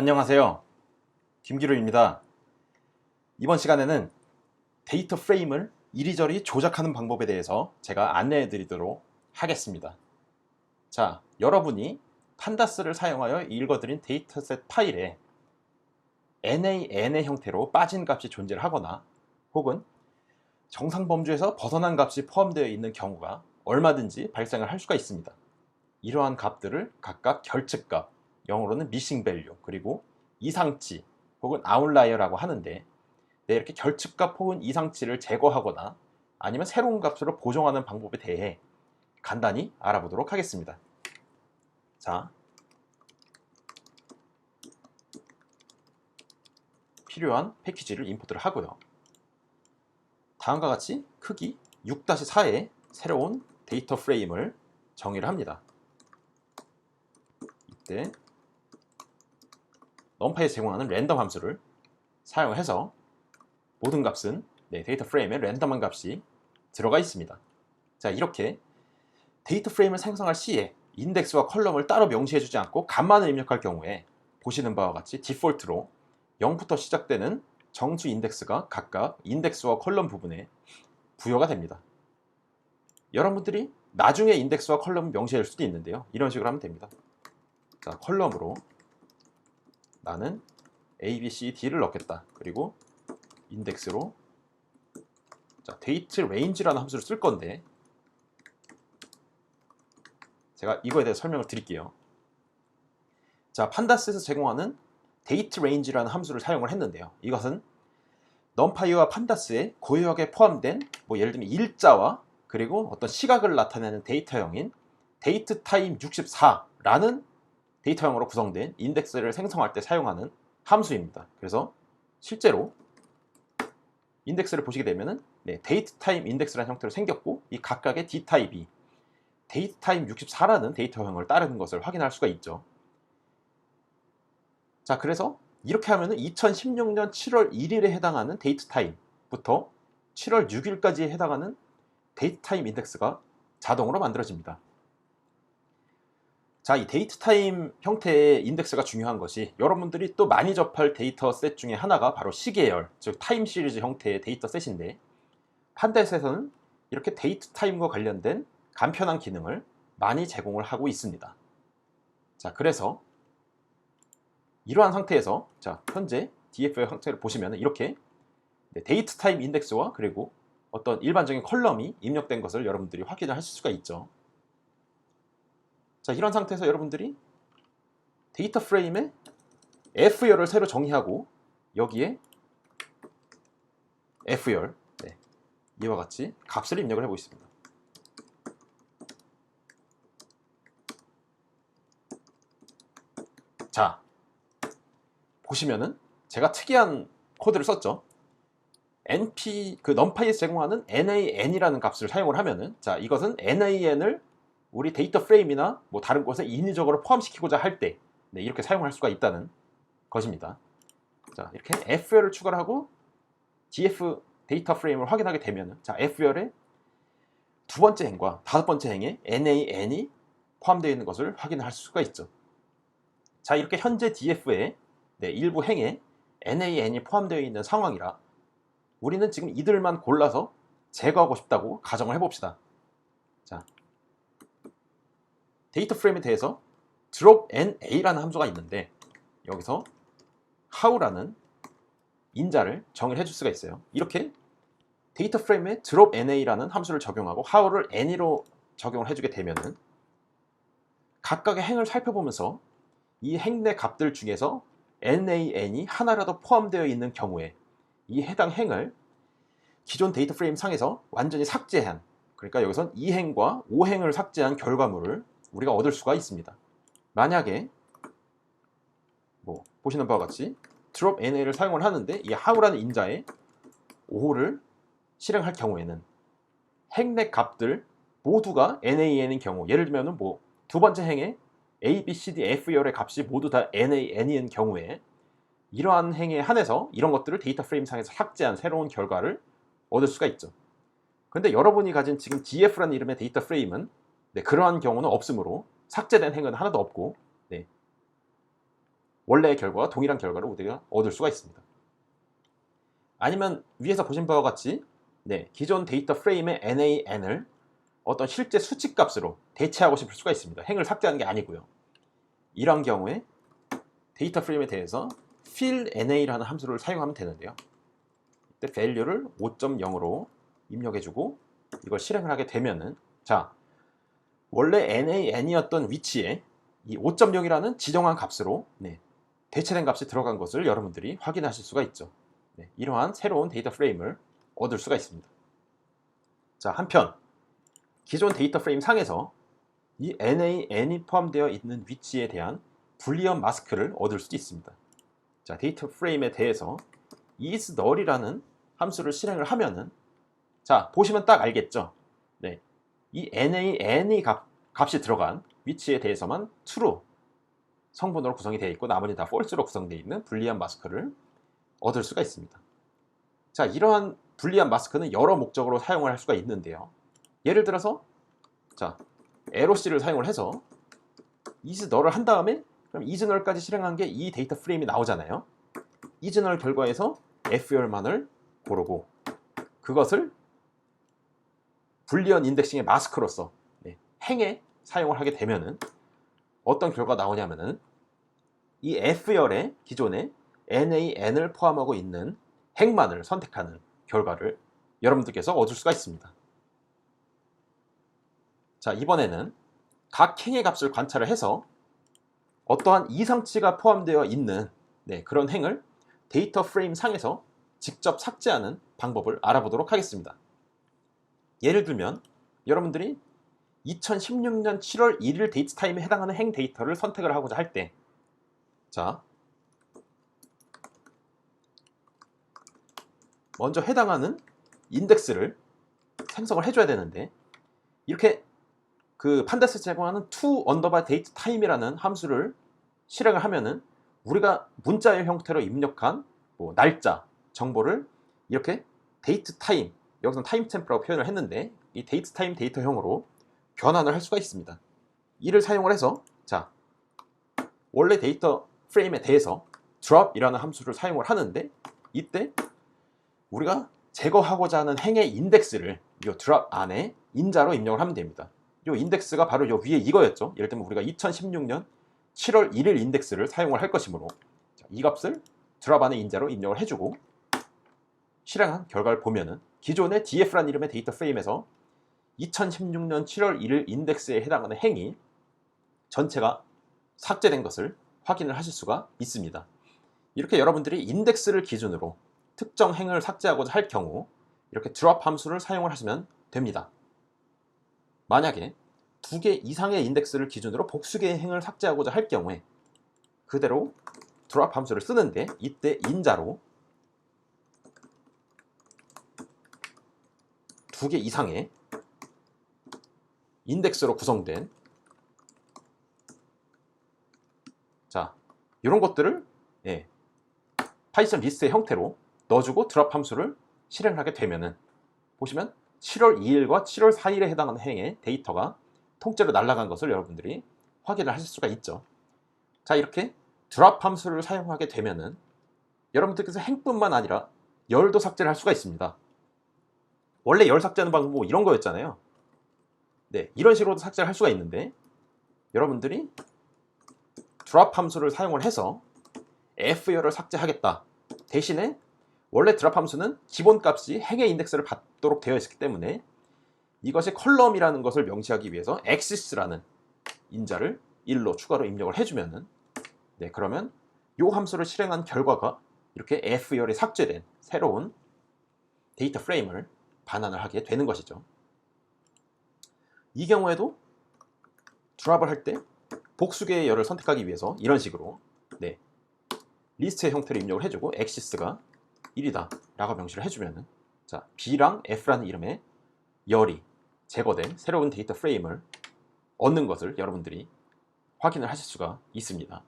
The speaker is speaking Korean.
안녕하세요. 김기로입니다. 이번 시간에는 데이터 프레임을 이리저리 조작하는 방법에 대해서 제가 안내해 드리도록 하겠습니다. 자, 여러분이 판다스를 사용하여 읽어드린 데이터셋 파일에 NaN의 형태로 빠진 값이 존재를 하거나 혹은 정상 범주에서 벗어난 값이 포함되어 있는 경우가 얼마든지 발생을 할 수가 있습니다. 이러한 값들을 각각 결측값, 영어로는 missing value, 그리고 이상치 혹은 아웃라이어라고 하는데 네, 이렇게 결측값 혹은 이상치를 제거하거나 아니면 새로운 값으로 보정하는 방법에 대해 간단히 알아보도록 하겠습니다. 자, 필요한 패키지를 임포트를 하고요. 다음과 같이 크기 6-4의 새로운 데이터 프레임을 정의를 합니다. 이때 넘파에 제공하는 랜덤 함수를 사용해서 모든 값은 네, 데이터 프레임에 랜덤한 값이 들어가 있습니다. 자 이렇게 데이터 프레임을 생성할 시에 인덱스와 컬럼을 따로 명시해주지 않고 값만을 입력할 경우에 보시는 바와 같이 디폴트로 0부터 시작되는 정수 인덱스가 각각 인덱스와 컬럼 부분에 부여가 됩니다. 여러분들이 나중에 인덱스와 컬럼을 명시할 수도 있는데요. 이런 식으로 하면 됩니다. 자, 컬럼으로 나는 A, B, C, D를 넣겠다. 그리고 인덱스로 자, 데이트 레인지라는 함수를 쓸 건데 제가 이거에 대해 설명을 드릴게요. 자, 판다스에서 제공하는 데이트 레인지라는 함수를 사용을 했는데요. 이것은 넘파이와 판다스의 고유하게 포함된 뭐 예를 들면 일자와 그리고 어떤 시각을 나타내는 데이터형인 데이트 타임 64라는 데이터형으로 구성된 인덱스를 생성할 때 사용하는 함수입니다. 그래서 실제로 인덱스를 보시게 되면은 네, 데이트 타임 인덱스라는 형태로 생겼고 이 각각의 D 타입이 데이트 타임 64라는 데이터형을 따르는 것을 확인할 수가 있죠. 자, 그래서 이렇게 하면은 2016년 7월 1일에 해당하는 데이트 타임부터 7월 6일까지에 해당하는 데이트 타임 인덱스가 자동으로 만들어집니다. 자, 이 데이트 타임 형태의 인덱스가 중요한 것이 여러분들이 또 많이 접할 데이터 셋 중에 하나가 바로 시계열, 즉 타임 시리즈 형태의 데이터 셋인데 판데스에서는 이렇게 데이트 타임과 관련된 간편한 기능을 많이 제공을 하고 있습니다. 자, 그래서 이러한 상태에서 자, 현재 DF의 형태를 보시면 이렇게 데이트 타임 인덱스와 그리고 어떤 일반적인 컬럼이 입력된 것을 여러분들이 확인을 하실 수가 있죠. 자, 이런 상태에서 여러분들이 데이터 프레임에 F열을 새로 정의하고 여기에 F열 네, 이와 같이 값을 입력을 해보겠습니다. 자, 보시면은 제가 특이한 코드를 썼죠. np 그 numpy에서 제공하는 nan이라는 값을 사용을 하면은 자 이것은 nan을 우리 데이터 프레임이나 뭐 다른 곳에 인위적으로 포함시키고자 할때 네, 이렇게 사용할 수가 있다는 것입니다. 자 이렇게 f열을 추가를 하고 df 데이터 프레임을 확인하게 되면 자 f열의 두 번째 행과 다섯 번째 행에 nan이 포함되어 있는 것을 확인할 수가 있죠. 자 이렇게 현재 df에 네, 일부 행에 nan이 포함되어 있는 상황이라 우리는 지금 이들만 골라서 제거하고 싶다고 가정을 해봅시다. 자, 데이터 프레임에 대해서 drop na라는 함수가 있는데 여기서 how라는 인자를 정의를 해줄 수가 있어요. 이렇게 데이터 프레임에 drop na라는 함수를 적용하고 how를 any로 적용을 해주게 되면은 각각의 행을 살펴보면서 이 행 내 값들 중에서 nan이 하나라도 포함되어 있는 경우에 이 해당 행을 기존 데이터 프레임 상에서 완전히 삭제한 그러니까 여기선 2행과 5행을 삭제한 결과물을 우리가 얻을 수가 있습니다. 만약에 뭐 보시는 바와 같이 drop na를 사용을 하는데 이 how라는 인자에 5호를 실행할 경우에는 행내 값들 모두가 nan인 경우 예를 들면 뭐두 번째 행에 a, b, c, d, f 열의 값이 모두 다 nan인 경우에 이러한 행에 한해서 이런 것들을 데이터 프레임 상에서 삭제한 새로운 결과를 얻을 수가 있죠. 근데 여러분이 가진 지금 df라는 이름의 데이터 프레임은 네, 그러한 경우는 없으므로 삭제된 행은 하나도 없고 네. 원래의 결과와 동일한 결과를 우리가 얻을 수가 있습니다. 아니면 위에서 보신 바와 같이 네, 기존 데이터 프레임의 NAN을 어떤 실제 수치값으로 대체하고 싶을 수가 있습니다. 행을 삭제하는 게 아니고요. 이런 경우에 데이터 프레임에 대해서 fill NA라는 함수를 사용하면 되는데요. 이때 value를 5.0으로 입력해주고 이걸 실행을 하게 되면은 자 원래 NAN이었던 위치에 이 5.0이라는 지정한 값으로 네, 대체된 값이 들어간 것을 여러분들이 확인하실 수가 있죠. 네, 이러한 새로운 데이터 프레임을 얻을 수가 있습니다. 자 한편 기존 데이터 프레임 상에서 이 NAN이 포함되어 있는 위치에 대한 불리언 마스크를 얻을 수도 있습니다. 자 데이터 프레임에 대해서 is null이라는 함수를 실행을 하면은 자 보시면 딱 알겠죠. 네, 이 NAN이 값, 값이 들어간 위치에 대해서만 true 성분으로 구성이 되어 있고 나머지 다 false로 구성되어 있는 불리한 마스크를 얻을 수가 있습니다. 자 이러한 불리한 마스크는 여러 목적으로 사용을 할 수가 있는데요. 예를 들어서 자 에로씨를 사용을 해서 null을 한 다음에 그럼 null까지 실행한 게 이 데이터 프레임이 나오잖아요. null 결과에서 FR만을 고르고 그것을 불리언 인덱싱의 마스크로서 네, 행에 사용을 하게 되면은 어떤 결과가 나오냐면은 이 F열의 기존에 NAN을 포함하고 있는 행만을 선택하는 결과를 여러분들께서 얻을 수가 있습니다. 자, 이번에는 각 행의 값을 관찰을 해서 어떠한 이상치가 포함되어 있는 네, 그런 행을 데이터 프레임 상에서 직접 삭제하는 방법을 알아보도록 하겠습니다. 예를 들면 여러분들이 2016년 7월 1일 데이트 타임에 해당하는 행 데이터를 선택을 하고자 할 때, 자, 먼저 해당하는 인덱스를 생성을 해줘야 되는데, 이렇게 그 판다스 제공하는 to 언더바 데이트 타임이라는 함수를 실행을 하면은 우리가 문자의 형태로 입력한 뭐 날짜, 정보를 이렇게 데이트 타임, 여기서 타임 템프라고 표현을 했는데 이 데이트 타임 데이터형으로 변환을 할 수가 있습니다. 이를 사용을 해서 자 원래 데이터 프레임에 대해서 drop이라는 함수를 사용을 하는데 이때 우리가 제거하고자 하는 행의 인덱스를 이 drop 안에 인자로 입력을 하면 됩니다. 이 인덱스가 바로 요 위에 이거였죠. 예를 들면 우리가 2016년 7월 1일 인덱스를 사용을 할 것이므로 이 값을 drop 안에 인자로 입력을 해주고 실행한 결과를 보면은 기존의 df라는 이름의 데이터 프레임에서 2016년 7월 1일 인덱스에 해당하는 행이 전체가 삭제된 것을 확인을 하실 수가 있습니다. 이렇게 여러분들이 인덱스를 기준으로 특정 행을 삭제하고자 할 경우 이렇게 drop 함수를 사용을 하시면 됩니다. 만약에 두 개 이상의 인덱스를 기준으로 복수 개의 행을 삭제하고자 할 경우에 그대로 drop 함수를 쓰는데 이때 인자로 두 개 이상의 인덱스로 구성된 자 이런 것들을 예, 파이썬 리스트의 형태로 넣어주고 드랍 함수를 실행하게 되면은 보시면 7월 2일과 7월 4일에 해당하는 행의 데이터가 통째로 날아간 것을 여러분들이 확인을 하실 수가 있죠. 자 이렇게 드랍 함수를 사용하게 되면은 여러분들께서 행뿐만 아니라 열도 삭제를 할 수가 있습니다. 원래 열 삭제하는 방법 뭐 이런 거였잖아요. 네, 이런 식으로도 삭제를 할 수가 있는데 여러분들이 드랍 함수를 사용을 해서 F열을 삭제하겠다. 대신에 원래 드랍 함수는 기본 값이 행의 인덱스를 받도록 되어 있기 때문에 이것이 컬럼이라는 것을 명시하기 위해서 axis라는 인자를 1로 추가로 입력을 해주면은 네 그러면 이 함수를 실행한 결과가 이렇게 F열이 삭제된 새로운 데이터 프레임을 반환을 하게 되는 것이죠. 이 경우에도 드랍을 할 때 복수계의 열을 선택하기 위해서 이런 식으로 네, 리스트의 형태를 입력을 해주고 엑시스가 1이다 라고 명시를 해주면은 자 B랑 F라는 이름의 열이 제거된 새로운 데이터 프레임을 얻는 것을 여러분들이 확인을 하실 수가 있습니다.